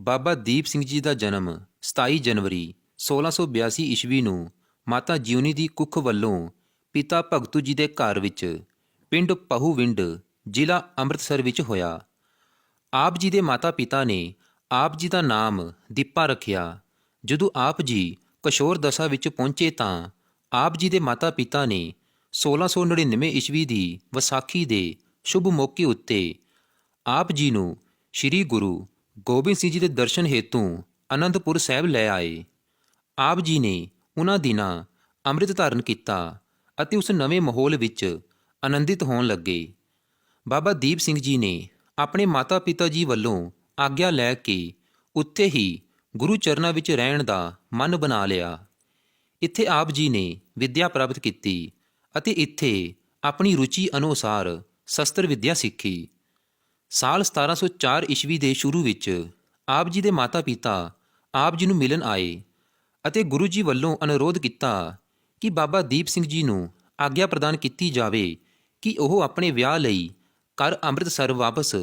ਬਾਬਾ ਦੀਪ ਸਿੰਘ ਜੀ ਦਾ ਜਨਮ 27 ਜਨਵਰੀ 1682 ਈਸਵੀ ਨੂੰ ਮਾਤਾ ਜਿਉਨੀ ਦੀ ਕੁੱਖ ਵੱਲੋਂ ਪਿਤਾ ਭਗਤੂ ਜੀ ਦੇ ਘਰ ਵਿੱਚ ਪਿੰਡ ਪਹੂਵਿੰਡ ਜ਼ਿਲ੍ਹਾ ਅੰਮ੍ਰਿਤਸਰ ਵਿੱਚ ਹੋਇਆ। ਆਪ ਜੀ ਦੇ ਮਾਤਾ-ਪਿਤਾ ਨੇ ਆਪ ਜੀ ਦਾ ਨਾਮ ਦੀਪਾ ਰੱਖਿਆ। ਜਦੋਂ ਆਪ ਜੀ ਕਿਸ਼ੋਰ ਦਸ਼ਾ ਵਿੱਚ ਪਹੁੰਚੇ ਤਾਂ ਆਪ ਜੀ ਦੇ ਮਾਤਾ-ਪਿਤਾ ਨੇ 1699 ਈਸਵੀ ਦੀ ਵਿਸਾਖੀ ਦੇ ਸ਼ੁਭ ਮੌਕੇ ਉੱਤੇ ਆਪ ਜੀ ਨੂੰ ਸ੍ਰੀ ਗੁਰੂ ਗੋਬਿੰਦ ਸਿੰਘ ਜੀ ਦੇ ਦਰਸ਼ਨ ਹੇਤੂ ਅਨੰਦਪੁਰ ਸਾਹਿਬ ਲੈ ਆਏ। ਆਪ ਜੀ ਨੇ ਉਹਨਾਂ ਦਿਨਾਂ ਅੰਮ੍ਰਿਤ ਧਾਰਨ ਕੀਤਾ ਅਤੇ ਉਸ ਨਵੇਂ ਮਾਹੌਲ ਵਿੱਚ ਆਨੰਦਿਤ ਹੋਣ ਲੱਗੇ। ਬਾਬਾ ਦੀਪ ਸਿੰਘ ਜੀ ਨੇ ਆਪਣੇ ਮਾਤਾ-ਪਿਤਾ ਜੀ ਵੱਲੋਂ ਆਗਿਆ ਲੈ ਕੇ ਉੱਥੇ ਹੀ ਗੁਰੂ ਚਰਨਾਂ ਵਿੱਚ ਰਹਿਣ ਦਾ ਮਨ ਬਣਾ ਲਿਆ। ਇੱਥੇ ਆਪ ਜੀ ਨੇ ਵਿੱਦਿਆ ਪ੍ਰਾਪਤ ਕੀਤੀ ਅਤੇ ਇੱਥੇ ਆਪਣੀ ਰੁਚੀ ਅਨੁਸਾਰ ਸ਼ਸਤਰ ਵਿੱਦਿਆ ਸਿੱਖੀ। ਸਾਲ 1704 ਈਸਵੀ ਦੇ ਸ਼ੁਰੂ ਵਿੱਚ ਆਪ ਜੀ ਦੇ ਮਾਤਾ-ਪਿਤਾ ਆਪ ਜੀ ਨੂੰ ਮਿਲਣ ਆਏ ਅਤੇ ਗੁਰੂ ਜੀ ਵੱਲੋਂ ਅਨੁਰੋਧ ਕੀਤਾ ਕਿ ਬਾਬਾ ਦੀਪ ਸਿੰਘ ਜੀ ਨੂੰ ਆਗਿਆ ਪ੍ਰਦਾਨ ਕੀਤੀ ਜਾਵੇ ਕਿ ਉਹ ਆਪਣੇ ਵਿਆਹ ਲਈ ਘਰ ਅੰਮ੍ਰਿਤਸਰ ਵਾਪਸ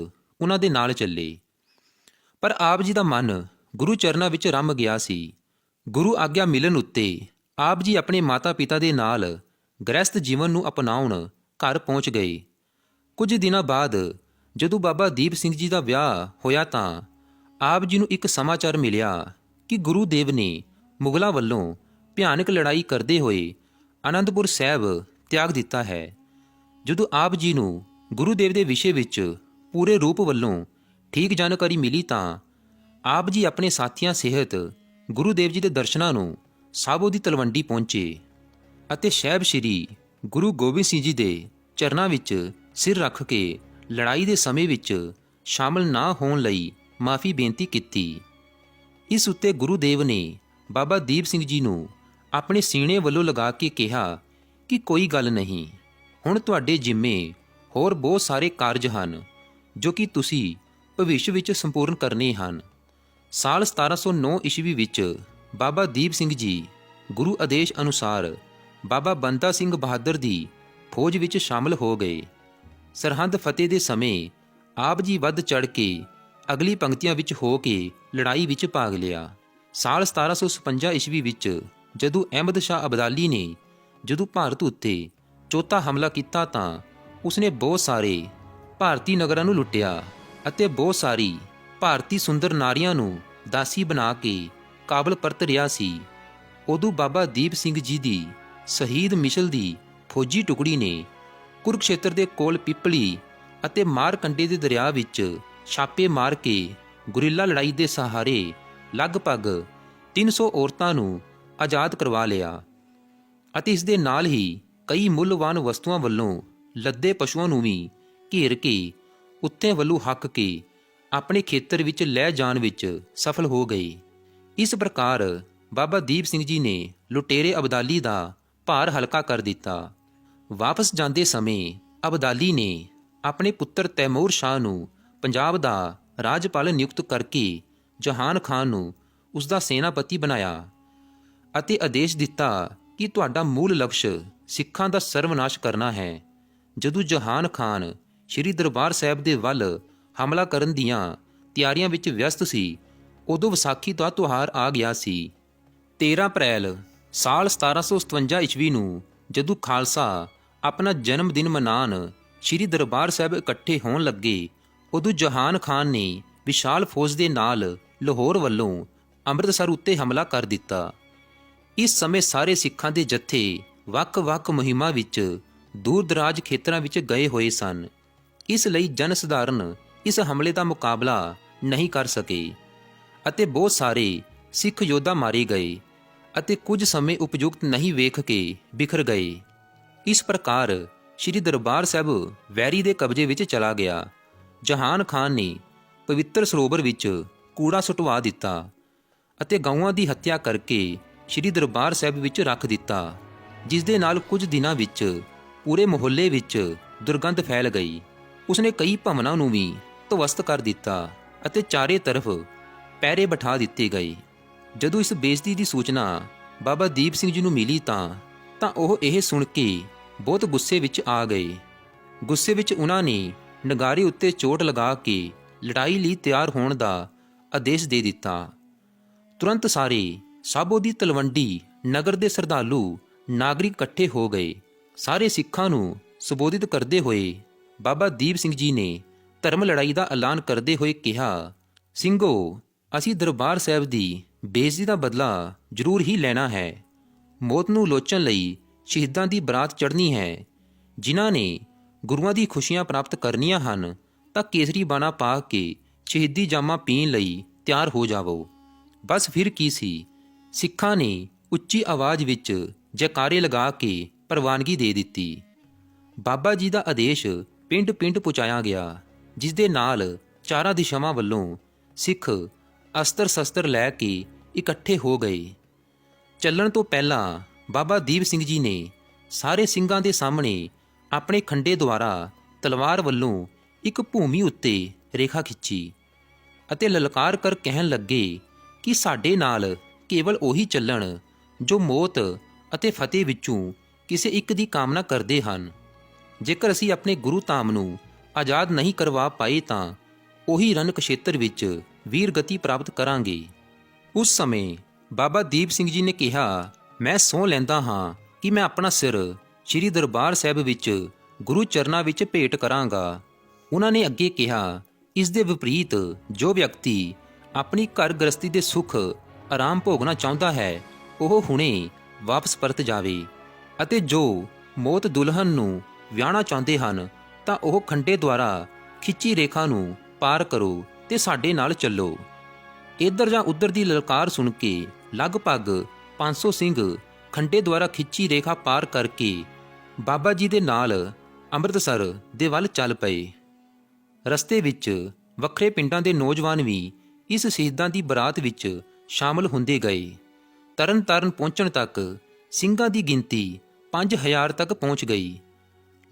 ਉਹਨਾਂ ਦੇ ਨਾਲ ਚੱਲੇ। ਪਰ ਆਪ ਜੀ ਦਾ ਮਨ ਗੁਰੂ ਚਰਨਾਂ ਵਿੱਚ ਰਮ ਗਿਆ ਸੀ। ਗੁਰੂ ਆਗਿਆ ਮਿਲਣ ਉੱਤੇ ਆਪ ਜੀ ਆਪਣੇ ਮਾਤਾ-ਪਿਤਾ ਦੇ ਨਾਲ ਗ੍ਰਸਥ ਜੀਵਨ ਨੂੰ ਅਪਣਾਉਣ ਘਰ ਪਹੁੰਚ ਗਏ। ਕੁਝ ਦਿਨਾਂ ਬਾਅਦ ਜਦੋਂ ਬਾਬਾ ਦੀਪ ਸਿੰਘ ਜੀ ਦਾ ਵਿਆਹ ਹੋਇਆ ਤਾਂ ਆਪ ਜੀ ਨੂੰ ਇੱਕ ਸਮਾਚਾਰ ਮਿਲਿਆ ਕਿ ਗੁਰੂ ਦੇਵ ਨੇ ਮੁਗਲਾਂ ਵੱਲੋਂ ਭਿਆਨਕ ਲੜਾਈ ਕਰਦੇ ਹੋਏ ਆਨੰਦਪੁਰ ਸਾਹਿਬ ਤਿਆਗ ਦਿੱਤਾ ਹੈ। ਜਦੋਂ ਆਪ ਜੀ ਨੂੰ ਗੁਰੂ ਦੇਵ ਦੇ ਵਿਸ਼ੇ ਵਿੱਚ ਪੂਰੇ ਰੂਪ ਵੱਲੋਂ ਠੀਕ ਜਾਣਕਾਰੀ ਮਿਲੀ ਤਾਂ ਆਪ ਜੀ ਆਪਣੇ ਸਾਥੀਆਂ ਸਿਹਤ ਗੁਰੂ ਦੇਵ ਜੀ ਦੇ ਦਰਸ਼ਨਾਂ ਨੂੰ ਸਾਬੋ ਦੀ ਤਲਵੰਡੀ ਪਹੁੰਚੇ ਅਤੇ ਸ਼ਹਿਬ ਸ਼੍ਰੀ ਗੁਰੂ ਗੋਬਿੰਦ ਸਿੰਘ ਜੀ ਦੇ ਚਰਨਾਂ ਵਿੱਚ ਸਿਰ ਰੱਖ ਕੇ ਲੜਾਈ ਦੇ ਸਮੇਂ ਵਿੱਚ ਸ਼ਾਮਲ ਨਾ ਹੋਣ ਲਈ ਮਾਫੀ ਬੇਨਤੀ ਕੀਤੀ। ਇਸ ਉੱਤੇ ਗੁਰੂ ਦੇਵ ਨੇ ਬਾਬਾ ਦੀਪ ਸਿੰਘ ਜੀ ਨੂੰ ਆਪਣੇ ਸੀਨੇ ਵੱਲੋਂ ਲਗਾ ਕੇ ਕਿਹਾ ਕਿ ਕੋਈ ਗੱਲ ਨਹੀਂ, ਹੁਣ ਤੁਹਾਡੇ ਜਿੰਮੇ ਹੋਰ ਬਹੁਤ ਸਾਰੇ ਕਾਰਜ ਹਨ, ਜੋ ਕਿ ਤੁਸੀਂ ਭਵਿੱਖ ਵਿੱਚ ਸੰਪੂਰਨ ਕਰਨੇ ਹਨ। ਸਾਲ 1709 ਈਸਵੀ ਵਿੱਚ ਬਾਬਾ ਦੀਪ ਸਿੰਘ ਜੀ ਗੁਰੂ ਆਦੇਸ਼ ਅਨੁਸਾਰ ਬਾਬਾ ਬੰਦਾ ਸਿੰਘ ਬਹਾਦਰ ਦੀ ਫੌਜ ਵਿੱਚ ਸ਼ਾਮਲ ਹੋ ਗਏ। ਸਰਹੰਦ ਫਤਿਹ ਦੇ ਸਮੇਂ ਆਪ ਜੀ ਵੱਧ ਚੜ ਕੇ ਅਗਲੀ ਪੰਕਤੀਆਂ ਵਿੱਚ ਹੋ ਕੇ ਲੜਾਈ ਵਿੱਚ ਭਾਗ ਲਿਆ। ਸਾਲ 1756 ਈਸਵੀ ਵਿੱਚ ਜਦੋਂ ਅਹਿਮਦ ਸ਼ਾਹ ਅਬਦਾਲੀ ਨੇ ਜਦੋਂ ਭਾਰਤ ਉੱਤੇ ਚੌਥਾ ਹਮਲਾ ਕੀਤਾ ਤਾਂ ਉਸਨੇ ਬਹੁਤ ਸਾਰੇ ਭਾਰਤੀ ਨਗਰਾਂ ਨੂੰ ਲੁੱਟਿਆ ਅਤੇ ਬਹੁਤ ਸਾਰੀ ਭਾਰਤੀ ਸੁੰਦਰ ਨਾਰੀਆਂ ਨੂੰ ਦਾਸੀ ਬਣਾ ਕੇ ਕਾਬਲ ਪਰਤ ਰਿਹਾ ਸੀ। ਉਦੋਂ ਬਾਬਾ ਦੀਪ ਸਿੰਘ ਜੀ ਦੀ ਸ਼ਹੀਦ ਮਿਸ਼ਲ ਦੀ ਫੌਜੀ ਟੁਕੜੀ ਨੇ ਕੁਰੂਕਸ਼ੇਤਰ ਦੇ ਕੋਲ ਪਿੱਪਲੀ ਅਤੇ ਮਾਰਕੰਡੇ ਦੇ ਦਰਿਆ ਵਿੱਚ ਛਾਪੇ ਮਾਰ ਕੇ ਗੁਰਿੱਲਾ ਲੜਾਈ ਦੇ ਸਹਾਰੇ ਲਗਭਗ 300 ਔਰਤਾਂ ਨੂੰ ਆਜ਼ਾਦ ਕਰਵਾ ਲਿਆ ਅਤੇ ਇਸ ਦੇ ਨਾਲ ਹੀ ਕਈ ਮੁੱਲਵਾਨ ਵਸਤੂਆਂ ਵੱਲੋਂ ਲੱਦੇ ਪਸ਼ੂਆਂ ਨੂੰ ਵੀ ਘੇਰ ਕੇ ਉੱਤੇ ਵੱਲੋਂ ਹੱਕ ਕੇ ਆਪਣੇ ਖੇਤਰ ਵਿੱਚ ਲੈ ਜਾਣ ਵਿੱਚ ਸਫਲ ਹੋ ਗਏ। ਇਸ ਪ੍ਰਕਾਰ ਬਾਬਾ ਦੀਪ ਸਿੰਘ ਜੀ ਨੇ ਲੁਟੇਰੇ ਅਬਦਾਲੀ ਦਾ ਭਾਰ ਹਲਕਾ ਕਰ ਦਿੱਤਾ। ਵਾਪਸ ਜਾਂਦੇ ਸਮੇਂ ਅਬਦਾਲੀ ਨੇ ਆਪਣੇ ਪੁੱਤਰ ਤੈਮੂਰ ਸ਼ਾਹ ਨੂੰ ਪੰਜਾਬ ਦਾ ਰਾਜਪਾਲ ਨਿਯੁਕਤ ਕਰਕੇ ਜਹਾਨ ਖਾਨ ਨੂੰ ਉਸ ਦਾ ਸੈਨਾਪਤੀ ਬਣਾਇਆ ਅਤੇ ਆਦੇਸ਼ ਦਿੱਤਾ ਕਿ ਤੁਹਾਡਾ ਮੂਲ ਲਕਸ਼ ਸਿੱਖਾਂ ਦਾ ਸਰਵਨਾਸ਼ ਕਰਨਾ ਹੈ। ਜਦੋਂ ਜਹਾਨ ਖਾਨ ਸ੍ਰੀ ਦਰਬਾਰ ਸਾਹਿਬ ਦੇ ਵੱਲ ਹਮਲਾ ਕਰਨ ਦੀਆਂ ਤਿਆਰੀਆਂ ਵਿੱਚ ਵਿਅਸਤ ਸੀ, ਉਦੋਂ ਵਿਸਾਖੀ ਦਾ ਤਿਉਹਾਰ ਆ ਗਿਆ ਸੀ। 13 ਅਪ੍ਰੈਲ ਸਾਲ 1757 ਈਸਵੀ ਨੂੰ ਜਦੋਂ ਖਾਲਸਾ ਆਪਣਾ ਜਨਮ ਦਿਨ ਮਨਾਉਣ ਸ੍ਰੀ ਦਰਬਾਰ ਸਾਹਿਬ ਇਕੱਠੇ ਹੋਣ ਲੱਗੇ, ਉਦੋਂ ਜਹਾਨ ਖਾਨ ਨੇ ਵਿਸ਼ਾਲ ਫੌਜ ਦੇ ਨਾਲ ਲਾਹੌਰ ਵੱਲੋਂ ਅੰਮ੍ਰਿਤਸਰ ਉੱਤੇ ਹਮਲਾ ਕਰ ਦਿੱਤਾ। ਇਸ ਸਮੇਂ ਸਾਰੇ ਸਿੱਖਾਂ ਦੇ ਜਥੇ ਵੱਖ-ਵੱਖ ਮੁਹਿੰਮਾਂ ਵਿੱਚ ਦੂਰ-ਦਰਾਜ ਖੇਤਰਾਂ ਵਿੱਚ ਗਏ ਹੋਏ ਸਨ। ਇਸ ਲਈ ਜਨ ਸਧਾਰਨ ਇਸ ਹਮਲੇ ਦਾ ਮੁਕਾਬਲਾ ਨਹੀਂ ਕਰ ਸਕੇ ਅਤੇ ਬਹੁਤ ਸਾਰੇ ਸਿੱਖ ਯੋਧਾ ਮਾਰੇ ਗਏ ਅਤੇ ਕੁਝ ਸਮੇਂ ਉਪਯੁਕਤ ਨਹੀਂ ਵੇਖ ਕੇ ਬਿਖਰ ਗਏ। ਇਸ ਪ੍ਰਕਾਰ ਸ੍ਰੀ ਦਰਬਾਰ ਸਾਹਿਬ ਵੈਰੀ ਦੇ ਕਬਜ਼ੇ ਵਿੱਚ ਚਲਾ ਗਿਆ। ਜਹਾਨ ਖਾਨ ਨੇ ਪਵਿੱਤਰ ਸਰੋਵਰ ਵਿੱਚ ਕੂੜਾ ਸੁਟਵਾ ਦਿੱਤਾ ਅਤੇ ਗਊਆਂ ਦੀ ਹੱਤਿਆ ਕਰਕੇ ਸ੍ਰੀ ਦਰਬਾਰ ਸਾਹਿਬ ਵਿੱਚ ਰੱਖ ਦਿੱਤਾ ਜਿਸ ਦੇ ਨਾਲ ਕੁਝ ਦਿਨਾਂ ਵਿੱਚ ਪੂਰੇ ਮੁਹੱਲੇ ਵਿੱਚ ਦੁਰਗੰਧ ਫੈਲ ਗਈ। ਉਸਨੇ ਕਈ ਭਵਨਾਂ ਨੂੰ ਵੀ ਧਵਸਤ ਕਰ ਦਿੱਤਾ ਅਤੇ ਚਾਰੇ ਤਰਫ ਪੈਰੇ ਬਿਠਾ ਦਿੱਤੇ ਗਏ। ਜਦੋਂ ਇਸ ਬੇਇੱਜ਼ਤੀ ਦੀ ਸੂਚਨਾ ਬਾਬਾ ਦੀਪ ਸਿੰਘ ਜੀ ਨੂੰ ਮਿਲੀ ਤਾਂ ਤਾਂ ਉਹ ਇਹ ਸੁਣ ਕੇ ਬਹੁਤ ਗੁੱਸੇ ਵਿੱਚ ਆ ਗਏ। ਗੁੱਸੇ ਵਿੱਚ ਉਹਨਾਂ ਨੇ ਨਗਾਰੀ ਉੱਤੇ ਚੋਟ ਲਗਾ ਕੇ ਲੜਾਈ ਲਈ ਤਿਆਰ ਹੋਣ ਦਾ ਆਦੇਸ਼ ਦੇ ਦਿੱਤਾ। ਤੁਰੰਤ ਸਾਰੇ ਸਾਬੋ ਦੀ ਤਲਵੰਡੀ ਨਗਰ ਦੇ ਸਰਦਾਲੂ ਨਾਗਰਿਕ ਇਕੱਠੇ ਹੋ ਗਏ। ਸਾਰੇ ਸਿੱਖਾਂ ਨੂੰ ਸੰਬੋਧਿਤ ਕਰਦੇ ਹੋਏ ਬਾਬਾ ਦੀਪ ਸਿੰਘ ਜੀ ਨੇ ਧਰਮ ਲੜਾਈ ਦਾ ਐਲਾਨ ਕਰਦੇ ਹੋਏ ਕਿਹਾ, ਸਿੰਘੋ, ਅਸੀਂ ਦਰਬਾਰ ਸਾਹਿਬ ਦੀ ਬੇਇੱਜ਼ਤੀ ਦਾ ਬਦਲਾ ਜ਼ਰੂਰ ਹੀ ਲੈਣਾ ਹੈ। ਮੌਤ ਨੂੰ ਲੋਚਣ ਲਈ ਸ਼ਹੀਦਾਂ ਦੀ ਬਰਾਤ ਚੜ੍ਹਨੀ ਹੈ। ਜਿਨ੍ਹਾਂ ਨੇ ਗੁਰੂਆਂ ਦੀ ਖੁਸ਼ੀਆਂ ਪ੍ਰਾਪਤ ਕਰਨੀਆਂ ਹਨ, ਤਾਂ ਕੇਸਰੀ ਬਾਣਾ ਪਾ ਕੇ ਸ਼ਹੀਦੀ ਜਾਮਾ ਪੀਣ ਲਈ ਤਿਆਰ ਹੋ ਜਾਵੋ। ਬਸ ਫਿਰ ਕੀ ਸੀ? ਸਿੱਖਾਂ ਨੇ ਉੱਚੀ ਆਵਾਜ਼ ਵਿੱਚ ਜੈਕਾਰੇ ਲਗਾ ਕੇ ਪ੍ਰਵਾਨਗੀ ਦੇ ਦਿੱਤੀ। ਬਾਬਾ ਜੀ ਦਾ ਆਦੇਸ਼ ਪਿੰਡ-ਪਿੰਡ ਪਹੁੰਚਾਇਆ ਗਿਆ ਜਿਸ ਦੇ ਨਾਲ ਚਾਰਾਂ ਦਿਸ਼ਾਵਾਂ ਵੱਲੋਂ ਸਿੱਖ ਅਸਤਰ-ਸ਼ਸਤਰ ਲੈ ਕੇ ਇਕੱਠੇ ਹੋ ਗਏ। ਚੱਲਣ ਤੋਂ ਪਹਿਲਾਂ ਬਾਬਾ ਦੀਪ ਸਿੰਘ ਜੀ ਨੇ ਸਾਰੇ ਸਿੰਘਾਂ ਦੇ ਸਾਹਮਣੇ ਆਪਣੇ ਖੰਡੇ ਦੁਆਰਾ ਤਲਵਾਰ ਵੱਲੋਂ ਇੱਕ ਭੂਮੀ ਉੱਤੇ ਰੇਖਾ ਖਿੱਚੀ ਅਤੇ ਲਲਕਾਰ ਕਰ ਕਹਿਣ ਲੱਗੇ ਕਿ ਸਾਡੇ ਨਾਲ ਕੇਵਲ ਉਹੀ ਚੱਲਣ ਜੋ ਮੌਤ ਅਤੇ ਫਤਿਹ ਵਿੱਚੋਂ ਕਿਸੇ ਇੱਕ ਦੀ ਕਾਮਨਾ ਕਰਦੇ ਹਨ। ਜੇਕਰ ਅਸੀਂ ਆਪਣੇ ਗੁਰੂ ਧਾਮ ਨੂੰ ਆਜ਼ਾਦ ਨਹੀਂ ਕਰਵਾ ਪਾਏ ਤਾਂ ਉਹੀ ਰਣ ਖੇਤਰ ਵਿੱਚ ਵੀਰ ਗਤੀ ਪ੍ਰਾਪਤ ਕਰਾਂਗੇ। ਉਸ ਸਮੇਂ ਬਾਬਾ ਦੀਪ ਸਿੰਘ ਜੀ ਨੇ ਕਿਹਾ ਮੈਂ ਸੌਂ ਲੈਂਦਾ ਹਾਂ ਕਿ ਮੈਂ ਆਪਣਾ ਸਿਰ ਸ੍ਰੀ ਦਰਬਾਰ ਸਾਹਿਬ ਵਿੱਚ ਗੁਰੂ ਚਰਨਾਂ ਵਿੱਚ ਭੇਟ ਕਰਾਂਗਾ। ਉਹਨਾਂ ਨੇ ਅੱਗੇ ਕਿਹਾ, ਇਸ ਦੇ ਵਿਪਰੀਤ ਜੋ ਵਿਅਕਤੀ ਆਪਣੀ ਘਰ ਗ੍ਰਸਤੀ ਦੇ ਸੁੱਖ, ਆਰਾਮ ਭੋਗਣਾ ਚਾਹੁੰਦਾ ਹੈ, ਉਹ ਹੁਣੇ ਵਾਪਸ ਪਰਤ ਜਾਵੇ ਅਤੇ ਜੋ ਮੌਤ ਦੁਲਹਨ ਨੂੰ ਵਿਆਹਣਾ ਚਾਹੁੰਦੇ ਹਨ, ਤਾਂ ਉਹ ਖੰਡੇ ਦੁਆਰਾ ਖਿੱਚੀ ਰੇਖਾ ਨੂੰ ਪਾਰ ਕਰੋ ਤੇ ਸਾਡੇ ਨਾਲ ਚੱਲੋ। ਇੱਧਰ ਜਾਂ ਉੱਧਰ ਦੀ ਲਲਕਾਰ ਸੁਣ ਕੇ ਲਗਭਗ 500 ਸਿੰਘ ਖੰਡੇ ਦੁਆਰਾ ਖਿੱਚੀ ਰੇਖਾ ਪਾਰ ਕਰਕੇ ਬਾਬਾ ਜੀ ਦੇ ਨਾਲ ਅੰਮ੍ਰਿਤਸਰ ਦੇ ਵੱਲ ਚੱਲ ਪਏ। ਰਸਤੇ ਵਿੱਚ ਵੱਖਰੇ ਪਿੰਡਾਂ ਦੇ ਨੌਜਵਾਨ ਵੀ ਇਸ ਸ਼ਹੀਦਾਂ ਦੀ ਬਰਾਤ ਵਿੱਚ ਸ਼ਾਮਲ ਹੁੰਦੇ ਗਏ। ਤਰਨ ਤਾਰਨ ਪਹੁੰਚਣ ਤੱਕ ਸਿੰਘਾਂ ਦੀ ਗਿਣਤੀ 5000 ਤੱਕ ਪਹੁੰਚ ਗਈ।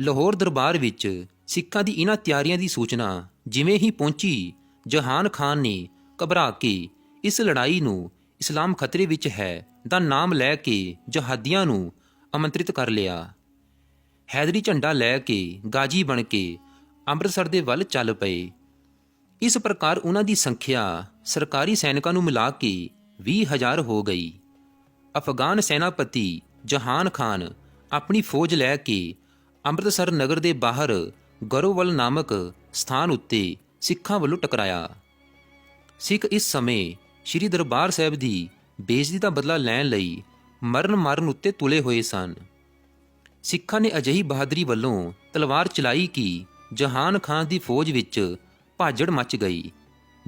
ਲਾਹੌਰ ਦਰਬਾਰ ਵਿੱਚ ਸਿੱਖਾਂ ਦੀ ਇਹਨਾਂ ਤਿਆਰੀਆਂ ਦੀ ਸੂਚਨਾ ਜਿਵੇਂ ਹੀ ਪਹੁੰਚੀ, ਜਹਾਨ ਖਾਨ ਨੇ ਘਬਰਾ ਕੇ ਇਸ ਲੜਾਈ ਨੂੰ ਇਸਲਾਮ ਖਤਰੇ ਵਿੱਚ ਹੈ ਦਾ ਨਾਮ ਲੈ ਕੇ ਜਹਾਦੀਆਂ ਨੂੰ ਆਮੰਤਰਿਤ ਕਰ ਲਿਆ। ਹੈਦਰੀ ਝੰਡਾ ਲੈ ਕੇ ਗਾਜੀ ਬਣ ਕੇ ਅੰਮ੍ਰਿਤਸਰ ਦੇ ਵੱਲ ਚੱਲ ਪਏ। ਇਸ ਪ੍ਰਕਾਰ ਉਹਨਾਂ ਦੀ ਸੰਖਿਆ ਸਰਕਾਰੀ ਸੈਨਿਕਾਂ ਨੂੰ ਮਿਲਾ ਕੇ 20000 ਹੋ ਗਈ। ਅਫਗਾਨ ਸੈਨਾਪਤੀ ਜਹਾਨ ਖਾਨ ਆਪਣੀ ਫੌਜ ਲੈ ਕੇ ਅੰਮ੍ਰਿਤਸਰ ਨਗਰ ਦੇ ਬਾਹਰ ਗਰੋਵਲ ਨਾਮਕ ਸਥਾਨ ਉੱਤੇ ਸਿੱਖਾਂ ਵੱਲੋਂ ਟਕਰਾਇਆ। ਸਿੱਖ ਇਸ ਸਮੇਂ ਸ੍ਰੀ ਦਰਬਾਰ ਸਾਹਿਬ ਦੀ ਬੇਇੱਜ਼ਤੀ ਦਾ ਬਦਲਾ ਲੈਣ ਲਈ ਮਰਨ ਮਾਰਨ ਉੱਤੇ ਤੁਲੇ ਹੋਏ ਸਨ। ਸਿੱਖਾਂ ਨੇ ਅਜਿਹੀ ਬਹਾਦਰੀ ਵੱਲੋਂ ਤਲਵਾਰ ਚਲਾਈ ਕਿ ਜਹਾਨ ਖਾਨ ਦੀ ਫੌਜ ਵਿੱਚ ਭਾਜੜ ਮਚ ਗਈ।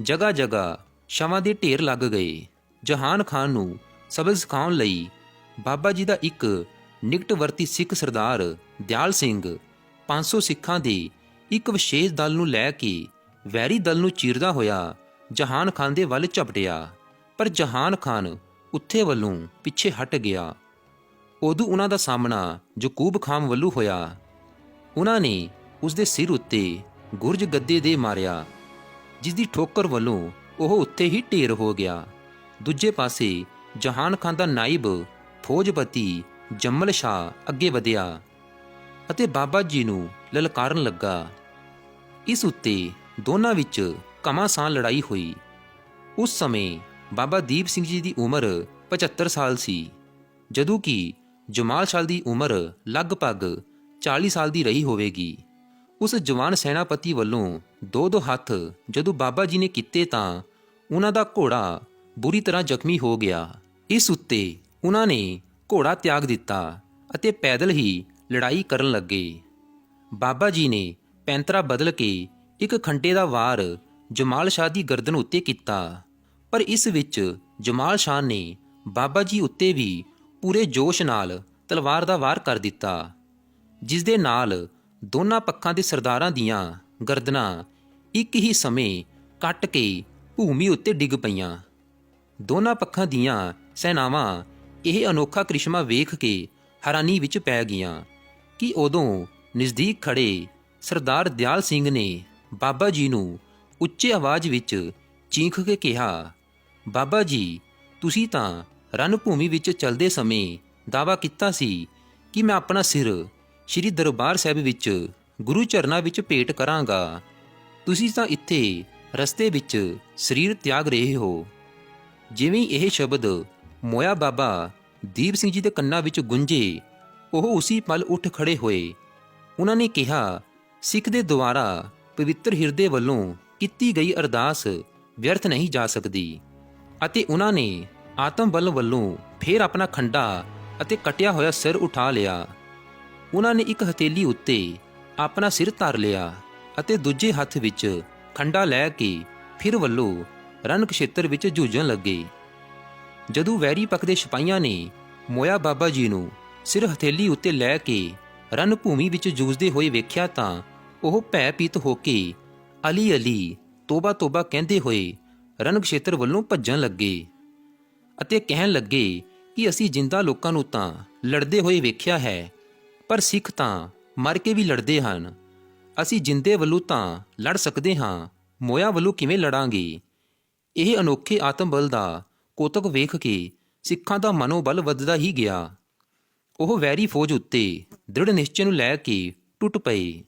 ਜਗ੍ਹਾ ਜਗ੍ਹਾ ਸ਼ਵਾਂ ਦੇ ਢੇਰ ਲੱਗ ਗਏ। ਜਹਾਨ ਖਾਨ ਨੂੰ ਸਬਕ ਸਿਖਾਉਣ ਲਈ ਬਾਬਾ ਜੀ ਦਾ ਇੱਕ ਨਿਕਟਵਰਤੀ ਸਿੱਖ ਸਰਦਾਰ ਦਿਆਲ ਸਿੰਘ 500 ਸਿੱਖਾਂ ਦੇ ਇੱਕ ਵਿਸ਼ੇਸ਼ ਦਲ ਨੂੰ ਲੈ ਕੇ ਵੈਰੀ ਦਲ ਨੂੰ ਚੀਰਦਾ ਹੋਇਆ ਜਹਾਨ ਖਾਨ ਦੇ ਵੱਲ ਝਪਟਿਆ। ਪਰ ਜਹਾਨ ਖਾਨ ਉੱਥੇ ਵੱਲੋਂ ਪਿੱਛੇ ਹਟ ਗਿਆ। ਉਦੋਂ ਉਹਨਾਂ ਦਾ ਸਾਹਮਣਾ ਜਕੂਬ ਖਾਨ ਵੱਲੋਂ ਹੋਇਆ। ਉਹਨਾਂ ਨੇ ਉਸ ਦੇ ਸਿਰ ਉੱਤੇ ਗੁਰਜ ਗੱਦੇ ਦੇ ਮਾਰਿਆ ਜਿਸ ਦੀ ਠੋਕਰ ਵੱਲੋਂ ਉਹ ਉੱਥੇ ਹੀ ਢੇਰ ਹੋ ਗਿਆ। ਦੂਜੇ ਪਾਸੇ ਜਹਾਨ ਖਾਨ ਦਾ ਨਾਇਬ ਫੌਜਪਤੀ ਜੰਮਲ ਸ਼ਾਹ ਅੱਗੇ ਵਧਿਆ ਅਤੇ ਬਾਬਾ ਜੀ ਨੂੰ ਲਲਕਾਰਨ ਲੱਗਾ। ਇਸ ਉੱਤੇ ਦੋਨਾਂ ਵਿੱਚ ਕਮਾਸਾਂ ਲੜਾਈ ਹੋਈ। ਉਸ ਸਮੇਂ ਬਾਬਾ ਦੀਪ ਸਿੰਘ ਜੀ ਦੀ ਉਮਰ 75 ਸਾਲ ਸੀ, ਜਦੋਂ ਕਿ ਜਮਾਲ ਸ਼ਾਹ ਦੀ ਉਮਰ ਲਗਭਗ 40 ਸਾਲ ਦੀ ਰਹੀ ਹੋਵੇਗੀ। ਉਸ ਜਵਾਨ ਸੈਨਾਪਤੀ ਵੱਲੋਂ ਦੋ ਦੋ ਹੱਥ ਜਦੋਂ ਬਾਬਾ ਜੀ ਨੇ ਕੀਤੇ ਤਾਂ ਉਹਨਾਂ ਦਾ ਘੋੜਾ ਬੁਰੀ ਤਰ੍ਹਾਂ ਜ਼ਖਮੀ ਹੋ ਗਿਆ। ਇਸ ਉੱਤੇ ਉਹਨਾਂ ਨੇ ਘੋੜਾ ਤਿਆਗ ਦਿੱਤਾ ਅਤੇ ਪੈਦਲ ਹੀ ਲੜਾਈ ਕਰਨ ਲੱਗੇ। ਬਾਬਾ ਜੀ ਨੇ ਪੈਂਤਰਾ ਬਦਲ ਕੇ ਇੱਕ ਖੰਡੇ ਦਾ ਵਾਰ ਜਮਾਲ ਸ਼ਾਹ ਦੀ ਗਰਦਨ ਉੱਤੇ ਕੀਤਾ। ਪਰ ਇਸ ਵਿੱਚ ਜਮਾਲ ਸ਼ਾਹ ਨੇ ਬਾਬਾ ਜੀ ਉੱਤੇ ਵੀ ਪੂਰੇ ਜੋਸ਼ ਨਾਲ ਤਲਵਾਰ ਦਾ ਵਾਰ ਕਰ ਦਿੱਤਾ ਜਿਸ ਦੇ ਨਾਲ ਦੋਨਾਂ ਪੱਖਾਂ ਦੇ ਸਰਦਾਰਾਂ ਦੀਆਂ ਗਰਦਨਾਂ ਇੱਕ ਹੀ ਸਮੇਂ ਕੱਟ ਕੇ ਭੂਮੀ ਉੱਤੇ ਡਿੱਗ ਪਈਆਂ। ਦੋਨਾਂ ਪੱਖਾਂ ਦੀਆਂ ਸੈਨਾਵਾਂ ਇਹ ਅਨੋਖਾ ਕ੍ਰਿਸ਼ਮਾ ਵੇਖ ਕੇ ਹੈਰਾਨੀ ਵਿੱਚ ਪੈ ਗਈਆਂ ਕਿ ਉਦੋਂ ਨਜ਼ਦੀਕ ਖੜੇ ਸਰਦਾਰ ਦਿਆਲ ਸਿੰਘ ਨੇ ਬਾਬਾ ਜੀ ਨੂੰ ਉੱਚੀ ਆਵਾਜ਼ ਵਿੱਚ ਚੀਖ ਕੇ ਕਿਹਾ ਬਾਬਾ ਜੀ, ਤੁਸੀਂ ਤਾਂ ਰਣ ਭੂਮੀ ਵਿੱਚ ਚੱਲਦੇ ਸਮੇਂ ਦਾਵਾ ਕੀਤਾ ਸੀ ਕਿ ਮੈਂ ਆਪਣਾ ਸਿਰ ਸ੍ਰੀ ਦਰਬਾਰ ਸਾਹਿਬ ਵਿੱਚ ਗੁਰੂ ਚਰਨਾਂ ਵਿੱਚ ਭੇਟ ਕਰਾਂਗਾ। ਤੁਸੀਂ ਤਾਂ ਇੱਥੇ ਰਸਤੇ ਵਿੱਚ ਸਰੀਰ ਤਿਆਗ ਰਹੇ ਹੋ। ਜਿਵੇਂ ਇਹ ਸ਼ਬਦ ਮੋਇਆ ਬਾਬਾ ਦੀਪ ਸਿੰਘ ਜੀ ਦੇ ਕੰਨਾਂ ਵਿੱਚ ਗੁੰਜੇ ਉਹ ਉਸੇ ਪਲ ਉੱਠ ਖੜੇ ਹੋਏ। ਉਹਨਾਂ ਨੇ ਕਿਹਾ, ਸਿੱਖ ਦੇ ਦੁਆਰਾ ਪਵਿੱਤਰ ਹਿਰਦੇ ਵੱਲੋਂ ਕੀਤੀ ਗਈ ਅਰਦਾਸ ਵਿਅਰਥ ਨਹੀਂ ਜਾ ਸਕਦੀ। ਅਤੇ ਉਹਨਾਂ ਨੇ ਆਤਮ ਬਲ ਵੱਲੋਂ ਫੇਰ ਆਪਣਾ ਖੰਡਾ ਅਤੇ ਕਟਿਆ ਹੋਇਆ ਸਿਰ ਉਠਾ ਲਿਆ। ਉਹਨਾਂ ਨੇ ਇੱਕ ਹਥੇਲੀ ਉੱਤੇ ਆਪਣਾ ਸਿਰ ਧਰ ਲਿਆ ਅਤੇ ਦੂਜੇ ਹੱਥ ਵਿੱਚ ਖੰਡਾ ਲੈ ਕੇ ਫਿਰ ਵੱਲੋਂ ਰਣ ਖੇਤਰ ਵਿੱਚ ਜੂਝਣ ਲੱਗੇ। ਜਦੋਂ ਵੈਰੀ ਪਕਦੇ ਦੇ ਸਿਪਾਹੀਆਂ ਨੇ ਮੋਇਆ ਬਾਬਾ ਜੀ ਨੂੰ ਸਿਰ ਹਥੇਲੀ ਉੱਤੇ ਲੈ ਕੇ ਰਨ ਭੂਮੀ ਵਿੱਚ ਜੂਝਦੇ ਹੋਏ ਵੇਖਿਆ ਤਾਂ ਉਹ ਭੈਭੀਤ ਹੋ ਕੇ ਅਲੀ ਅਲੀ ਤੋਬਾ ਤੋਬਾ ਕਹਿੰਦੇ ਹੋਏ ਰਨ ਖੇਤਰ ਵੱਲੋਂ ਭੱਜਣ ਲੱਗੇ ਅਤੇ ਕਹਿਣ ਲੱਗੇ ਕਿ ਅਸੀਂ ਜਿੰਦਾ ਲੋਕਾਂ ਨੂੰ ਤਾਂ ਲੜਦੇ ਹੋਏ ਵੇਖਿਆ ਹੈ, ਪਰ ਸਿੱਖ ਤਾਂ ਮਰ ਕੇ ਵੀ ਲੜਦੇ ਹਨ। ਅਸੀਂ ਜਿੰਦੇ ਵੱਲੋਂ ਤਾਂ ਲੜ ਸਕਦੇ ਹਾਂ, ਮੋਇਆ ਵੱਲੋਂ ਕਿਵੇਂ ਲੜਾਂਗੇ? ਇਹ ਅਨੋਖੇ ਆਤਮ ਬਲ ਦਾ ਕੋਤਕ ਵੇਖ ਕੇ ਸਿੱਖਾਂ ਦਾ ਮਨੋਬਲ ਵੱਧਦਾ ਹੀ ਗਿਆ। ਉਹ ਵੈਰੀ ਫੌਜ ਉੱਤੇ ਦ੍ਰਿੜ ਨਿਸ਼ਚੇ ਨੂੰ ਲੈ ਕੇ ਟੁੱਟ ਪਏ।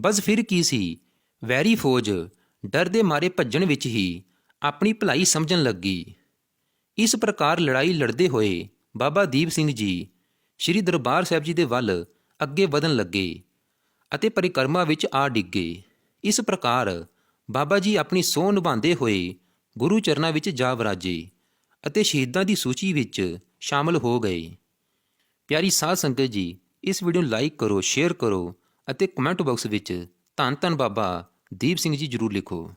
ਬਸ ਫਿਰ ਕੀ ਸੀ? ਵੈਰੀ ਫੌਜ ਡਰ ਦੇ ਮਾਰੇ ਭੱਜਣ ਵਿੱਚ ਹੀ ਆਪਣੀ ਭਲਾਈ ਸਮਝਣ ਲੱਗੀ। ਇਸ ਪ੍ਰਕਾਰ ਲੜਾਈ ਲੜਦੇ ਹੋਏ ਬਾਬਾ ਦੀਪ ਸਿੰਘ ਜੀ ਸ੍ਰੀ ਦਰਬਾਰ ਸਾਹਿਬ ਜੀ ਦੇ ਵੱਲ ਅੱਗੇ ਵਧਣ ਲੱਗੇ ਅਤੇ ਪਰਿਕਰਮਾ ਵਿੱਚ ਆ ਡਿੱਗੇ। ਇਸ ਪ੍ਰਕਾਰ ਬਾਬਾ ਜੀ ਆਪਣੀ ਸੋਹ ਨਿਭਾਉਂਦੇ ਹੋਏ ਗੁਰੂ ਚਰਨਾਂ ਵਿੱਚ ਜਾ ਵਰਾਜੇ ਅਤੇ ਸ਼ਹੀਦਾਂ ਦੀ ਸੂਚੀ ਵਿੱਚ ਸ਼ਾਮਲ ਹੋ ਗਏ। ਪਿਆਰੀ ਸਾਧ ਸੰਗਤ ਜੀ, ਇਸ ਵੀਡੀਓ ਨੂੰ ਲਾਈਕ ਕਰੋ, ਸ਼ੇਅਰ ਕਰੋ ਅਤੇ ਕਮੈਂਟ ਬਾਕਸ ਵਿੱਚ ਧੰਨ ਧੰਨ ਬਾਬਾ ਦੀਪ ਸਿੰਘ ਜੀ ਜਰੂਰ ਲਿਖੋ।